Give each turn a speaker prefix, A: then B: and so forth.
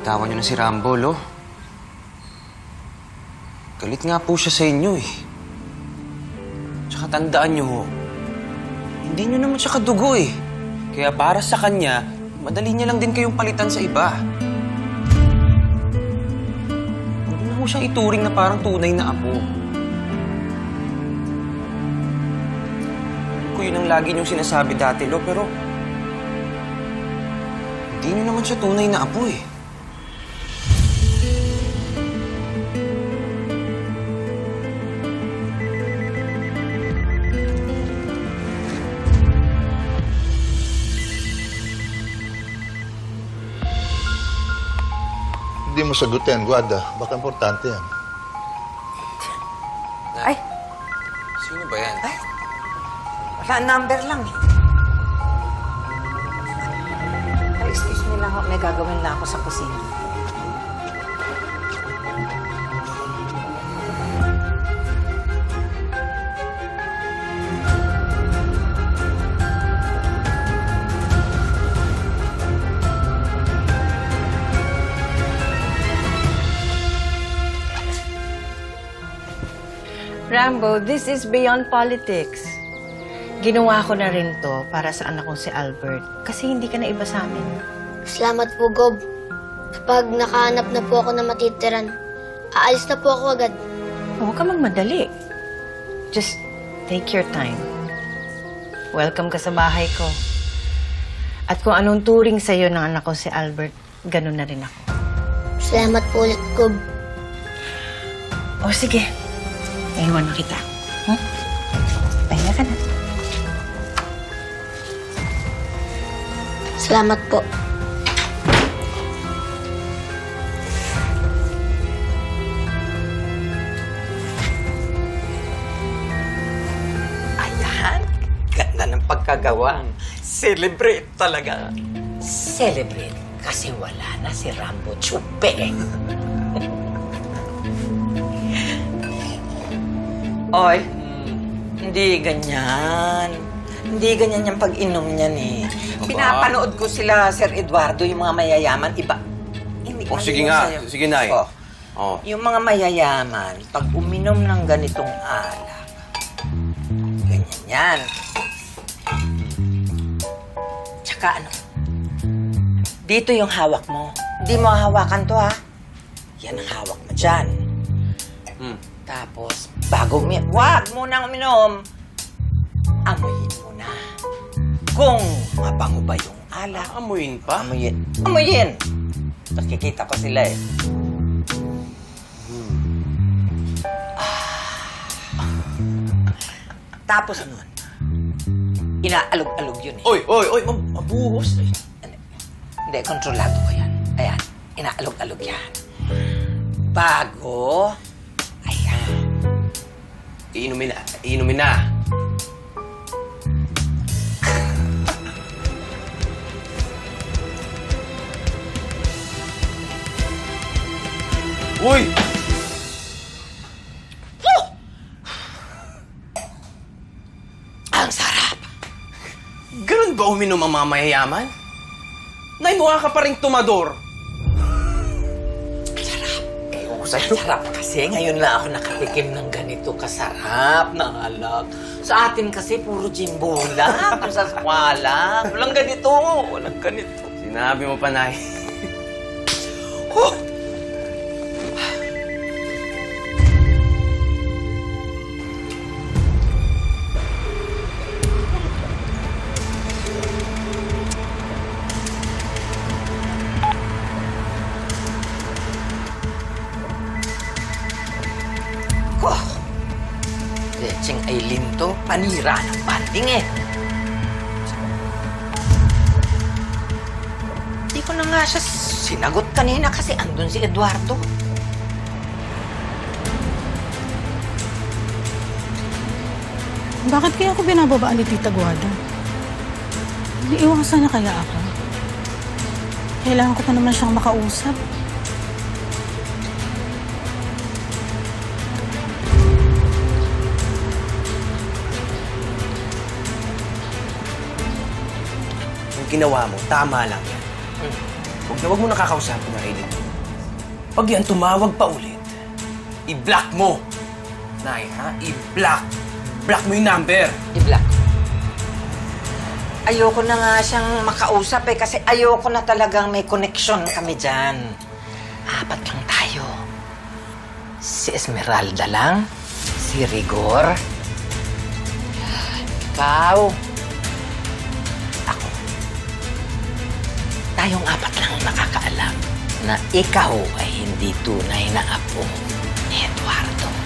A: Tawan niyo na si Rambo, lo. Galit nga po siya sa inyo eh. Tsaka tandaan niyo ho, hindi niyo naman siya kadugo eh. Kaya para sa kanya, madali niya lang din kayong palitan sa iba. Huwag na ho siyang ituring na parang tunay na apo. Alam ko yun ang lagi niyong sinasabi dati, lo, pero... Hindi niyo naman siya tunay na apo eh.
B: Hindi mo sagutin, Guada. Baka importante yan.
C: Ay,
A: Sino ba yan?
C: ay. Wala, number lang eh. Excuse me lang ho. May gagawin na ako sa kusina.
D: Rambo, this is beyond politics. Ginawa ko na rin to para sa anak kong si Albert kasi hindi ka na iba sa amin.
E: Salamat po, Gob. Kapag nakahanap na po ako ng matitiran, aalis na po ako agad.
D: Huwag ka magmadali. Just take your time. Welcome ka sa bahay ko. At kung anong turing sa'yo ng anak ko si Albert, ganun na rin ako.
E: Salamat po ulit, Gob.
D: O sige, iwan na kita. Hmm? Pahinga ka na.
E: Salamat po.
C: Ayan. Ganda ng pagkagawa. Celebrate talaga. Celebrate. Kasi wala na si Rambo Chupe. Oy, hindi ganyan. Hindi ganyan yung pag-inom niyan eh. Pinapanood ko sila, Sir Eduardo, yung mga mayayaman. Iba. Hindi
A: Oh, sige nga. Sige, Nay.
C: Oh.
A: Oh.
C: Yung mga mayayaman, pag uminom ng ganitong alak, ganyan yan. Tsaka ano, dito yung hawak mo. Hindi mo hawakan to ha. Yan ang hawak mo dyan.
A: Hmm.
C: Tapos, bago umi... Wag mo nang uminom. Amuyin mo na. Kung mabango ba yung alak,
A: Amuin pa?
C: Amuyin. Amuyin! Nakikita ko sila eh. Ah. Tapos nun, inaalog-alog yun eh.
A: Oy, oy, oy, mab- mabuhos. Ay.
C: Hindi, kontrolado ko yan. Ayan, inaalog-alog yan. Bago.
A: Iinumin na, iinumin na. Uy!
C: Ang sarap!
A: Ganun ba uminom ang mga mayayaman? Nay, mukha ka pa rin tumador. Sa'yo.
C: sarap kasi ngayon lang ako nakatikim ng ganito kasarap na alak. Sa atin kasi puro jimbo lang. Sa skwala. Walang ganito. Walang ganito.
A: Sinabi mo pa, Nay.
C: Huh! To, panira ng banding eh. Di ko na nga siya sinagot kanina kasi andun si Eduardo.
F: Bakit kaya ako binababaan ni Tita Guada? Iiwasan niya kaya ako? Kailangan ko pa naman siyang makausap.
A: Ginawa mo, tama lang yan. Huwag na huwag mo nakakausapin na Aileen. Pag yan tumawag pa ulit, i-block mo. Nay, ha? I-block. Block mo yung number.
C: I-block. Ayoko na nga siyang makausap eh kasi ayoko na talagang may connection kami dyan. Apat lang tayo. Si Esmeralda lang, si Rigor, ikaw, Tayong apat lang ang nakakaalam na ikaw ay hindi tunay na apo ni Eduardo.